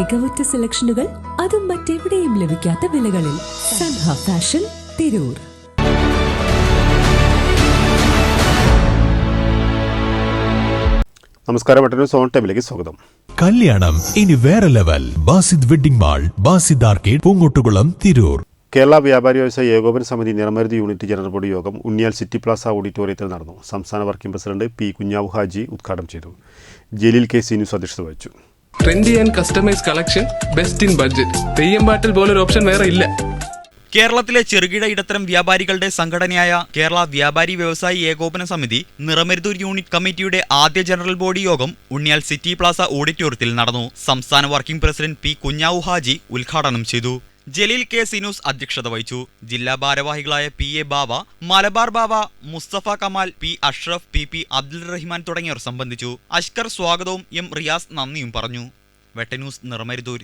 മികവുറ്റ സെലക്ഷനുകൾ അതും മറ്റെവിടെയും ലഭിക്കാത്ത വിലകളിൽ സൻഹ ഫാഷൻ തിരൂർ. നമസ്കാരം മറ്റൊരു സോൺ ടൈമിലേക്ക് സ്വാഗതം. കല്യാണം ഇനി വേറെ level. Basid wedding mall Basid arcade Poongottukulam Tirur. Kerala വ്യാപാരി വ്യവസായ ഏകോപന സമിതി നിറമരുതി യൂണിറ്റ് ജനറൽ ബോഡി യോഗം ഉണ്ണിയാൽ സിറ്റി പ്ലാസ ഓഡിറ്റോറിയത്തിൽ നടന്നു. സംസ്ഥാന working president P Kunhavu Haji ഉദ്ഘാടനം ചെയ്തു. ജലീൽ കെ സി ന്യൂസ് അധ്യക്ഷത വഹിച്ചു. Trendy and customize collection best in budget Theyyam പോലെ പോലൊരു ഓപ്ഷൻ വേറെ ഇല്ല. കേരളത്തിലെ ചെറുകിട ഇടത്തരം വ്യാപാരികളുടെ സംഘടനയായ കേരള വ്യാപാരി വ്യവസായി ഏകോപന സമിതി നിറമരുതൂർ യൂണിറ്റ് കമ്മിറ്റിയുടെ ആദ്യ ജനറൽ ബോഡി യോഗം ഉണ്ണിയാൽ സിറ്റി പ്ലാസ ഓഡിറ്റോറിയത്തിൽ നടന്നു. സംസ്ഥാന working president P Kunhavu Haji ഉദ്ഘാടനം ചെയ്തു. ജലീൽ കെ സിനൂസ് അധ്യക്ഷത വഹിച്ചു. ജില്ലാ ഭാരവാഹികളായ P A Bava Malabar Bava Musthafa Kamal P Ashraf P P Abdul Rahman തുടങ്ങിയവർ സംബന്ധിച്ചു. അഷ്കർ സ്വാഗതവും എം റിയാസ് നന്ദിയും പറഞ്ഞു. വെട്ടന്യൂസ് നിറമരുതൂർ.